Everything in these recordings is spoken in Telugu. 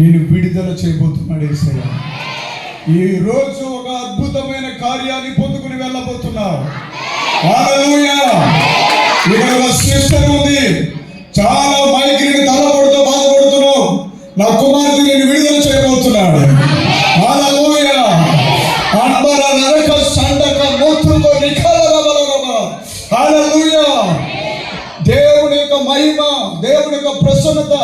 నేను విడుదల చేయబోతున్నాడు ఏసయ్య. ఈ రోజు ఒక అద్భుతమైన కార్యాన్ని పొందుకుని వెళ్ళబోతున్నావు. హల్లెలూయా ఇక్కడ ఒక సిస్టర్ ఉంది. చాలా మైగ్రేన్ తలపడుతూ బాధపడుతున్నావు. నా కుమార్తె నేను విడుదల చేయబోతున్నాడు. హల్లెలూయా అంబర నరక సండక మూత్రంతో నిఖలరబలరబ హల్లెలూయా దేవుని యొక్క మహిమ దేవుని యొక్క ప్రసన్నత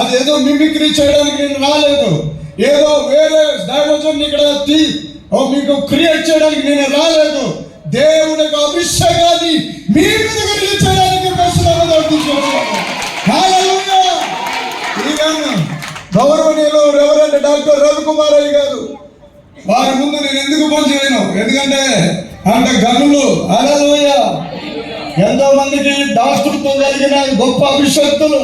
అది ఏదో మిమిక్రీ చేయడానికి నేను రాలేదు. ఏదో వేరే డైవర్జన్ ఇక్కడ మీకు క్రియేట్ చేయడానికి నేను రాలేదు. దేవుని యొక్క అభిషేకాన్ని మీ మీద రిలీజ్ చేయడానికి ప్రశ్నలు తీసుకొచ్చాను హల్లెలూయా. ఈవెన్ గౌరవనీయులు రెవరెండ్ డాక్టర్ రవికుమారయ్య గారు. వారి ముందు నేను ఎందుకు పని చేయను? ఎందుకంటే అంత గనులు అలలోయ ఎంతో మందికి డాక్టర్తో కలిగిన గొప్ప అభిషక్తులు.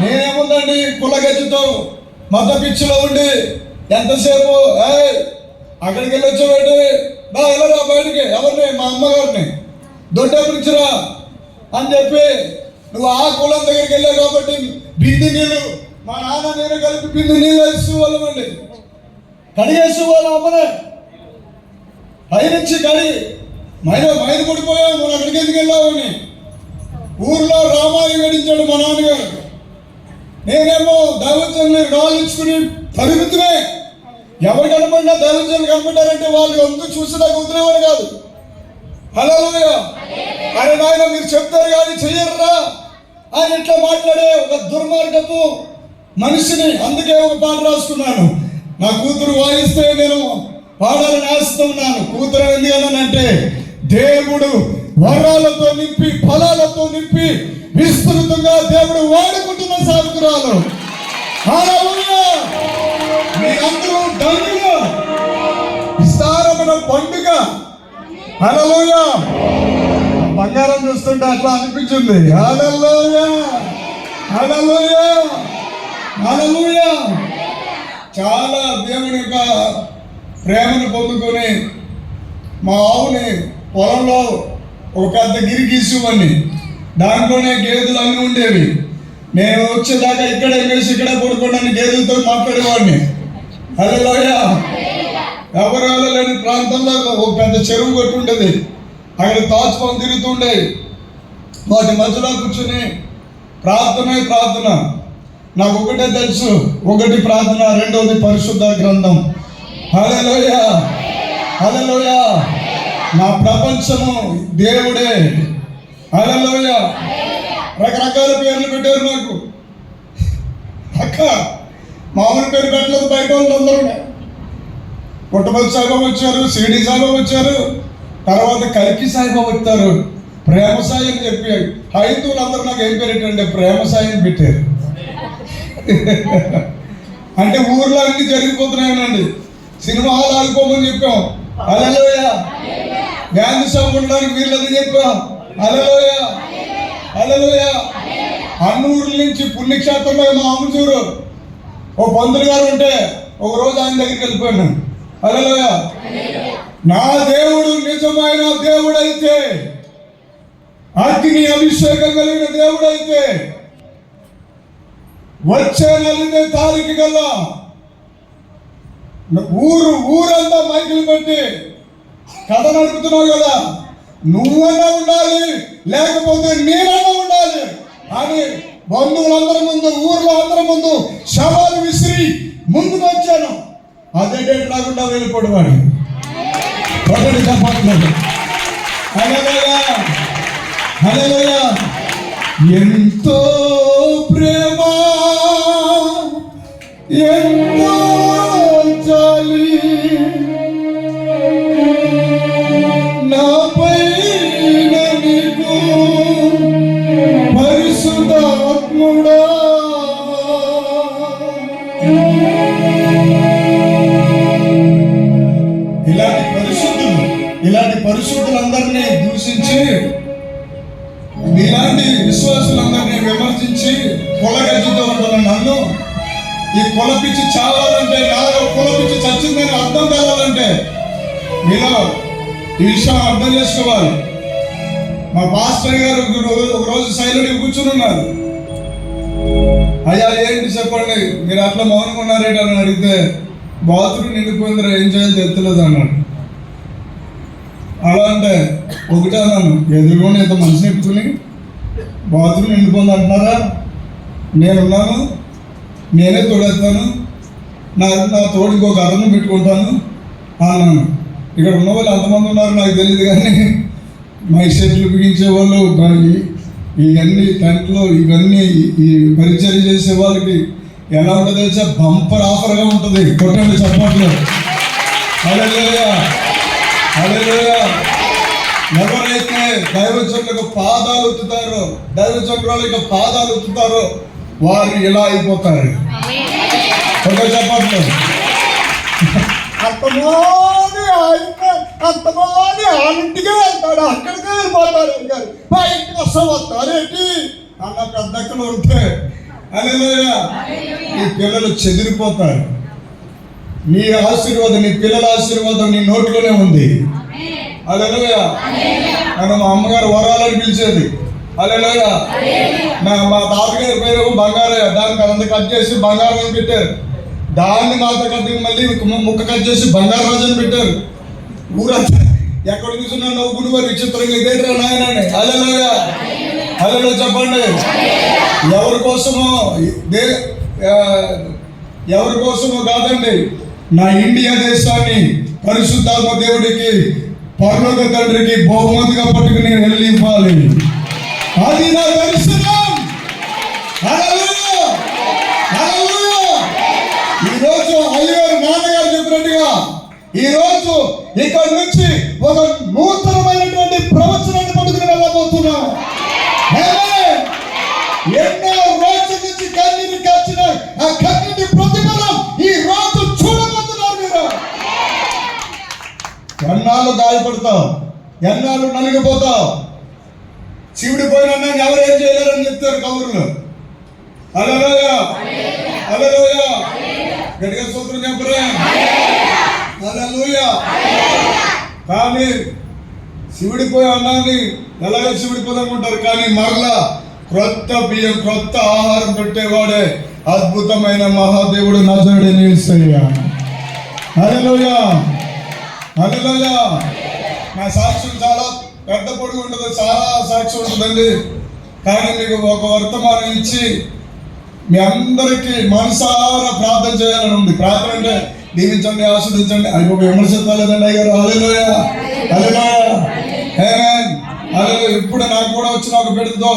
నేనేముందండి? కులగజ్జితో మత పిచ్చిలో ఉండి ఎంతసేపు? అక్కడికి వెళ్ళి వచ్చాబట్టి నా వెళ్ళరా బయటికి. ఎవరిని? మా అమ్మగారిని. దొడ్డ పిలిచిరా అని చెప్పి నువ్వు ఆ కులం దగ్గరికి వెళ్ళావు కాబట్టి బింది నీళ్ళు మా నాన్న నేను కలిపి బింది నీళ్ళు వేస్తూ వాళ్ళమండి కడిగేస్తూ వాళ్ళ అమ్మనే. పైనుంచి కడి. మైన మైన కొడిపోయావు మనం అక్కడికి ఎందుకు వెళ్ళావని ఊర్లో రామాయణం గడించాడు మా నాన్నగారు. నేనేమో దైవజనులు రాలించుకుని పరిమితమే ఎవరు కనపడినా దైవజనులు కనపడ్డారంటే వాళ్ళు అంతా చూసినా కుదిరేవాడు కాదు. హలో అరే నాయన మీరు చెప్తారు కానీ చెయ్యరా ఆయన ఇట్లా మాట్లాడే ఒక దుర్మార్గపు మనిషిని అందుకే ఒక పాట రాసుకున్నాను. నా కూతురు వాయిస్తే నేను పాడాలని ఆశిస్తున్నాను కూతురు ఎందుకనంటే దేవుడు వరాలతో నింపి ఫలాలతో నింపి విస్తృతంగా దేవుడు వాడుకుంటున్న సాధకురాలు. మీరందరూ ధన్యులు. విస్తారమైన పండుగ. హల్లెలూయా! బంగారం చూస్తుంటే అట్లా అనిపించింది. హల్లెలూయా! హల్లెలూయా! హల్లెలూయా! చాలా దేవుని యొక్క ప్రేమను పొందుకొని మా ఆవుని పొలంలో ఒక అంత గిరి దాంట్లోనే గేదెలు అన్నీ ఉండేవి. నేను వచ్చేదాకా ఇక్కడే వేసి ఇక్కడే పడుకోవడానికి గేదెలతో మాట్లాడేవాడిని. హల్లెలూయ. ఎవరు వెళ్ళలేని ప్రాంతంలో ఒక పెద్ద చెరువు కొట్టి ఉండేది. అక్కడ తాచుకొని తిరుగుతుండే. వాటి మధ్యలో కూర్చుని ప్రార్థనే ప్రార్థన. నాకు ఒకటే తెలుసు. ఒకటి ప్రార్థన రెండవది పరిశుద్ధ గ్రంథం. హల్లెలూయ. లోయ నా ప్రపంచము దేవుడే. అలలోయ రకరకాల పేర్లు పెట్టారు నాకు అక్క మామూలు పేరు పెట్టలేదు బయట వాళ్ళందరూ పుట్టపతి సాయిబాబు వచ్చారు సిడి సాయిబాబు వచ్చారు. తర్వాత కల్కి సాయిబాబు వచ్చారు. ప్రేమ సాయి అని చెప్పి హైందువులు అందరూ నాకు ఏం పేరు ప్రేమ సాయి అని పెట్టారు. అంటే ఊర్లో అన్ని జరిగిపోతున్నాయనండి. సినిమా హాల్ ఆగిపోమని చెప్పాం. అలలోయ గాంధీ సభ ఉండడానికి వీళ్ళది చెప్పాం. అలలోయ. అలలోయ. అన్నూరు నుంచి పుణ్యక్షేత్రంలో మా అమ్మచూరు. ఓ పంతులు గారు ఉంటే ఒక రోజు ఆయన దగ్గరికి వెళ్ళిపోయాను అలలోయ. నా దేవుడు నిజమైన దేవుడైతే అగ్ని అభిషేకం కలిగిన దేవుడైతే వచ్చే నెలనే తారీఖు కల్లా ఊరు ఊరంతా మైకులు పెట్టి కథ నడుపుతున్నావు కదా. నువ్వన్నా ఉండాలి లేకపోతే నేనన్నా ఉండాలి. అని బంధువులందరి ముందు ఊర్లో అందరి ముందు శవాలు విసిరి ముందుకు వచ్చాను. అదే డేట్ రాకుండా వెళ్ళిపోడు వాడు. ఒకటి చెప్పట్లేదు హల్లెలూయా. ఎంతో ప్రేమ ఎంతో ఇలాంటి పరిశుద్ధులు ఇలాంటి పరిశుద్ధులందరినీ దూషించి ఇలాంటి విశ్వాసులందరినీ విమర్శించి కులగజ్జితో ఉంటున్న నన్ను ఈ కులపిచ్చి చావాలంటే నాలో కులపిచ్చి చచ్చిందని అర్థం కావాలంటే మీలో ఈ విషయం అర్థం చేసుకోవాలి. మా పాస్టర్ గారు ఒక రోజు- ఒక రోజు సైలెంట్ కూర్చుని ఉన్నారు. అయ్యా ఏంటి చెప్పండి? మీరు అట్లా మౌనంగా ఉన్నారేంటి అని అడిగితే బాత్రూమ్ నిండిపోయిందిరా ఏం చేయాలి తెత్తలేదు అన్నాడు. అలా అంటే ఒకటే అన్నాను ఎదురుకొని ఇంత మనిషిని ఎత్తుకుని బాత్రూమ్ నిండిపోయింది అంటున్నారా? నేనున్నాను నేనే తోడేస్తాను నా నా తోడు ఇంకొక అతను పెట్టుకుంటాను అన్నాను. ఇక్కడ ఉన్న వాళ్ళు ఎంతమంది ఉన్నారు నాకు తెలియదు కానీ మై సెట్లు బిగించే వాళ్ళు ఇవన్నీ టెంట్లో ఇవన్నీ ఈ- ఈ పరిచయం చేసే వాళ్ళకి ఎలా ఉంటుంది తెలుసా? బంపర్ ఆఫర్గా ఉంటుంది. కొట్టండి చప్పట్లు హల్లెలూయా. హల్లెలూయా. ఎవరైతే దైవజనులకు పాదాలు ఉత్తుతారో దైవజనులకు పాదాలు ఉత్తుతారో వారు ఇలా అయిపోతారు. ఒక చెప్పట్లు అంతమాని ఆయన అంతమాని ఇంటికే వెళ్తాడు. అక్కడికే వెళ్ళిపోతాడు. ఇంకా మా ఇంటికి అసలు వస్తారేంటి అన్న పెద్ద ఉంటే హల్లెలూయా. నీ పిల్లలు చెదిరిపోతారు. నీ ఆశీర్వాదం నీ పిల్లల ఆశీర్వాదం నీ నోట్లోనే ఉంది. హల్లెలూయా. నన్ను మా అమ్మగారు వరాలని పిలిచేది. హల్లెలూయా. నా మా తాతగారి పేరు బంగారయ్య. దానికి అంత కట్ చేసి బంగారం అని పెట్టారు. దాన్ని మాత కట్టి మళ్ళీ ముక్క కట్ చేసి బంగారు రాజు అని పెట్టారు. ఊరంతా ఎక్కడ చూసినా నవ్వుకుని వారు విచిత్రంగా ఇదేంట్రా నాయనని హల్లెలూయా. హలో చెప్పండి. ఎవరి కోసమో దే ఎవరి కోసమో కాదండి నా ఇండియా దేశాన్ని పరిశుద్ధాత్మ దేవుడికి పరలోక తండ్రికి బహుమతిగా పట్టుకుని నేను వెళ్ళి ఇవ్వాలి అది నా దర్శనం. ఈరోజు ఈ రోజు అయ్యగారు నాన్నగారు చెప్పినట్టుగా ఈ రోజు ఇక్కడ నుంచి ఒక ఎన్నాళ్ళు గాయపడతావు ఎన్నాళ్ళు నలిగిపోతావు శివుడి పోయినా ఎవరు ఏం చేయలేరని చెప్తారు కబుర్లు అలలోయ అలలోయ గట్టిగా సూత్రం చెప్పరే? అలలోయ కానీ శివుడి పోయి అన్నాన్ని ఎలాగో శివుడి పోదనుకుంటారు కానీ మరలా క్రొత్త బియ్యం క్రొత్త ఆహారం పెట్టేవాడే అద్భుతమైన మహాదేవుడు నజరుడి నిలుసయ్యా హలోయ హలోయ నా సాక్ష్యం చాలా పెద్ద పొడుగు ఉంటుంది చాలా సాక్ష్యం ఉంటుందండి. కానీ మీకు ఒక వర్తమానం ఇచ్చి మీ అందరికీ మనసారా ప్రార్థన చేయాలని ఉంది. ప్రార్థన అంటే దీవించండి ఆస్వాదించండి అది ఒక విమర్శించలేదండి అయ్యారు అలెలోయ అలెలో ఇప్పుడు నాకు కూడా వచ్చిన ఒక బిడ్డతో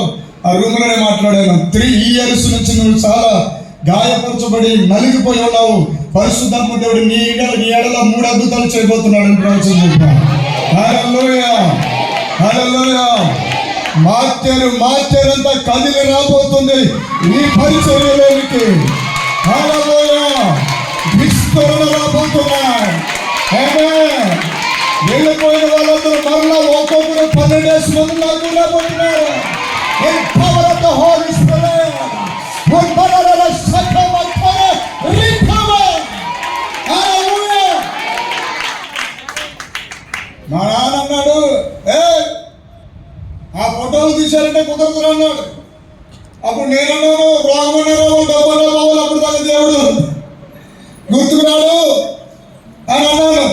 ఆ రూమ్లోనే మాట్లాడాను. త్రీ ఇయర్స్ నుంచి నువ్వు చాలా గాయపరచబడి నలిగిపోయి ఉన్నావు. పరిశుద్ధాత్మ దేవుడు నీ నీ ఎడల మూడు అద్భుతాలు చేయబోతున్నాడు అని ప్రవచనం చెప్పాను హల్లెలూయ. కదిలి రాబోతుంది ఈ పరిచర్యలోనికి. విస్తరణ రాబోతున్నాయి. వెళ్ళిపోయిన వాళ్ళందరూ మరలా ఒక్కొక్కరు పన్నెండేసి మంది నాకు రాబోతున్నారు. In power of the Holy ఫోటోలు తీశారంటే కుదరదు అన్నాడు. అప్పుడు నేనన్నాను రామన్నారావు డబ్బన్నా బాబులు అప్పుడు దాని దేవుడు గుర్తుకున్నాడు అని అన్నాను.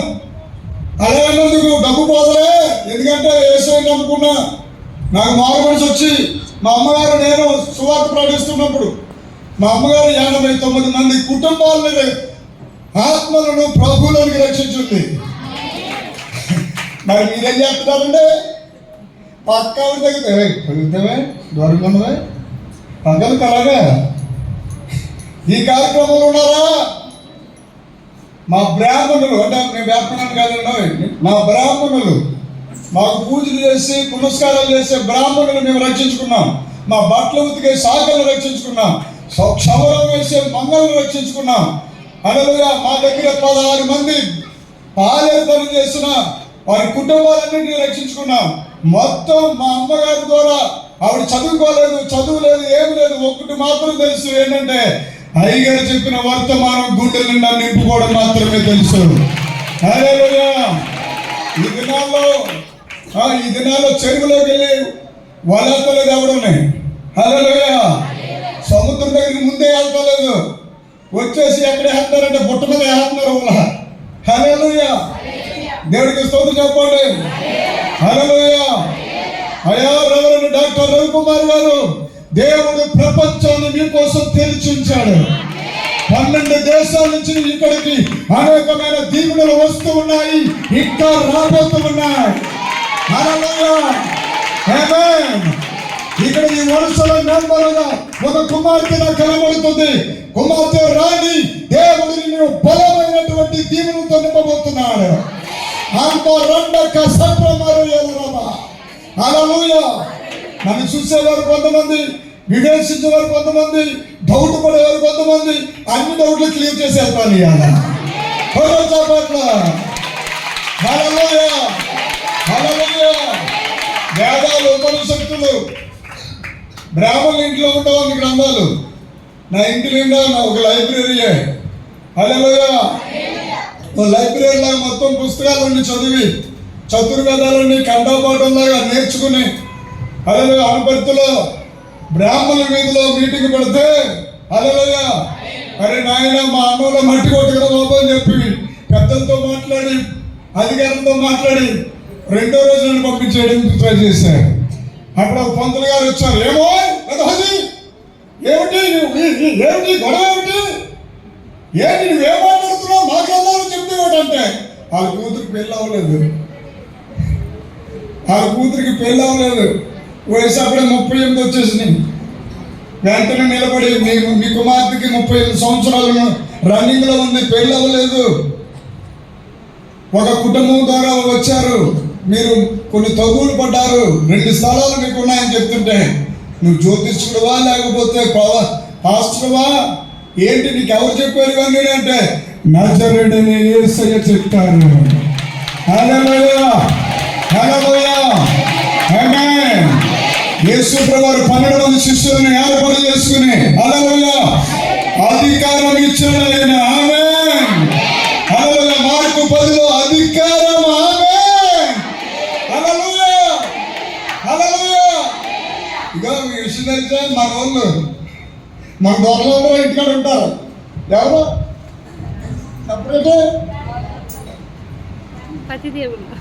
అలా అన్నందుకు డబ్బు పోదలే ఎందుకంటే ఏసై నమ్ముకున్నా నాకు మారు మనిషి వచ్చి మా అమ్మగారు నేను సువార్త ప్రకటిస్తున్నప్పుడు మా అమ్మగారు ఎనభై తొమ్మిది మంది కుటుంబాలని ఆత్మలను ప్రభువులోనికి రక్షించింది. మరి మీరేం చేస్తున్నారంటే పక్క దగ్గర చదివితేవే దూరంగా పగలు కలగా ఈ కార్యక్రమంలో ఉన్నారా? మా బ్రాహ్మణులు అంటే నేను బ్రాహ్మణులు కాదండి మా బ్రాహ్మణులు మాకు పూజలు చేసి పునస్కారాలు చేసే బ్రాహ్మణులు మేము రక్షించుకున్నాం. మా బట్టలు ఉతికే శాఖలు రక్షించుకున్నాం. క్షవరం వేసే మంగళను రక్షించుకున్నాం. అనగా మా దగ్గర పదహారు మంది పాలేతనం చేసిన వారి కుటుంబాలన్నింటినీ రక్షించుకున్నాం. మొత్తం మా అమ్మగారి ద్వారా ఆవిడ చదువుకోలేదు చదువు లేదు ఏం లేదు. ఒక్కటి మాత్రం తెలుసు ఏంటంటే అయ్యగారు చెప్పిన వర్తమానం గుండెల నిండా నింపుకోవడం మాత్రమే తెలుసు. ఈ దినాల్లో ఆ, ఈ దినాల్లో చెరువులోకి వెళ్ళి వలతలు ఎవడున్నాయి హలోయ సముద్రం దగ్గరికి ముందే వెళ్తలేదు వచ్చేసి ఎక్కడ వేస్తున్నారంటే బుట్ట మీద వేస్తున్నారు వాళ్ళ హలోయ దేవుడికి స్తోత్రం చెప్పండి. హలోయ అయ్యా రెవరెండ్ డాక్టర్ రవికుమార్ గారు దేవుడు ప్రపంచాన్ని మీకోసం తెరిచి ఉంచాడు పన్నెండు దేశాల నుంచి ఇక్కడికి అనేకమైన దీవులు వస్తూ ఉన్నాయి. ఇంకా రాబోతూ ఉన్నాయి. ఇక్కడ ఈ వరుసలో నెంబరుగా ఒక కుమార్తె నాకు కనబడుతుంది. కుమార్తె రాణి దేవుడు నిన్ను బలమైనటువంటి దీవులతో నింపబోతున్నాడు. అంత రెండక సత్రమారు ఎదురమా హల్లెలూయా. నన్ను చూసేవారు కొంతమంది వివేచించేవారు కొంతమంది డౌట్ పడేవారు కొంతమంది అన్ని డౌట్లు క్లియర్ చేసి వెళ్తాను ఇవాళ. హలో చాపట్ల హల్లెలూయా. వేదాలు ఉపనిషత్తులు. బ్రాహ్మణుల ఇంట్లో ఉండవని గ్రంథాలు. నా ఇంటి నిండా నా ఒక లైబ్రరీయే. హల్లెలూయా. లైబ్రరీలో మొత్తం పుస్తకాలన్నీ చదివి చతుర్వేదాలన్నీ కండాపాఠంలాగా నేర్చుకుని అలలు అనుపత్తిలో బ్రాహ్మణ వీధిలో మీటింగ్ పెడితే అలలుగా అరే నాయన మా అన్నోళ్ళ మట్టి కొట్టుకురా బాబు అని చెప్పి పెద్దలతో మాట్లాడి అధికారులతో మాట్లాడి రెండో రోజు నన్ను పంపించేయడానికి ట్రై చేశారు అప్పుడు ఒక పంతులు గారు వచ్చారు ఏమో అది ఏమిటి నువ్వు- ఏమిటి గొడవ ఏమిటి? ఏంటి నువ్వేం మాట్లాడుతున్నావు? మాట్లాడదామని చెప్తే అంటే వాళ్ళ కూతురికి పెళ్ళి అవ్వలేదు. వాళ్ళ కూతురికి పెళ్ళి అవ్వలేదు. వయసు అప్పుడే ముప్పై ఎనిమిది వచ్చేసినాయి వెంటనే నిలబడి మీ మీ కుమార్తెకి ముప్పై ఎనిమిది సంవత్సరాలు రన్నింగ్లో ఉంది పెళ్ళి అవ్వలేదు. ఒక కుటుంబం ద్వారా వచ్చారు. మీరు కొన్ని తగులు పడ్డారు. రెండు స్థలాలు మీకు ఉన్నాయని చెప్తుంటే నువ్వు జ్యోతిష్కుడువా లేకపోతే పాస్టర్వా? ఏంటి నీకు ఎవరు చెప్పారు ఇవన్నీ అంటే నజరుడిని ఏసయ చెప్తారు. యేసు ప్రభువారు పన్నెండు మంది శిష్యులను ఏర్పాటు చేసుకుని హల్లెలూయా. అధికారం ఇచ్చాడు ఆయన ఆమేన్. హల్లెలూయా. మార్కు పదిలో అధికారం ఆమె హల్లెలూయా. హల్లెలూయా. విషయం తెలిసే మన వాళ్ళు మన దొరలో ఇంటికాడ ఉంటారు. ఎవరు?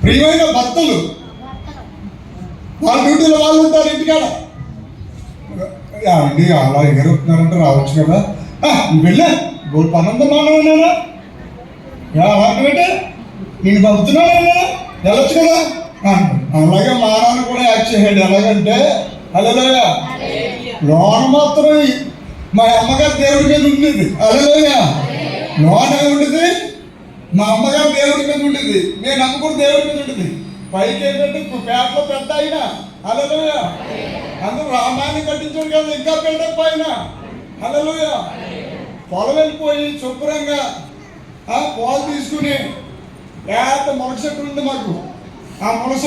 ప్రియమైన భక్తులు వాళ్ళ డ్యూటీలో వాళ్ళు ఉంటారు ఇంటికాడ. అండి అలా ఎగురుతున్నారంటే రావచ్చు కదా. వెళ్ళా. గోల్ పనంత మానవున్నానా అంటే నేను పంపుతున్నాను వెళ్ళొచ్చు కదా. ఆ, అలాగే మా నాన్న కూడా యాక్ట్ చేసాడు ఎలాగంటే అలలోయ. లోన మాత్రం మా అమ్మగారు దేవుడి మీద ఉండేది. అలలోయ. లోన ఉండేది మా అమ్మగారు దేవుడి మీద ఉండేది నేను నమ్ముకుని దేవుడి మీద ఉండేది పైకి ఏంటంటే పేటలో పెద్ద అయినా అలలోయ అందరూ రామాన్ని కట్టించాడు కదా ఇంకా పెద్ద పైన. అలలోయ పొలం వెళ్ళిపోయి శుభ్రంగా ఆ పాలు తీసుకుని ఏత మునగ చెట్టు ఉంది మాకు. ఆ మునగ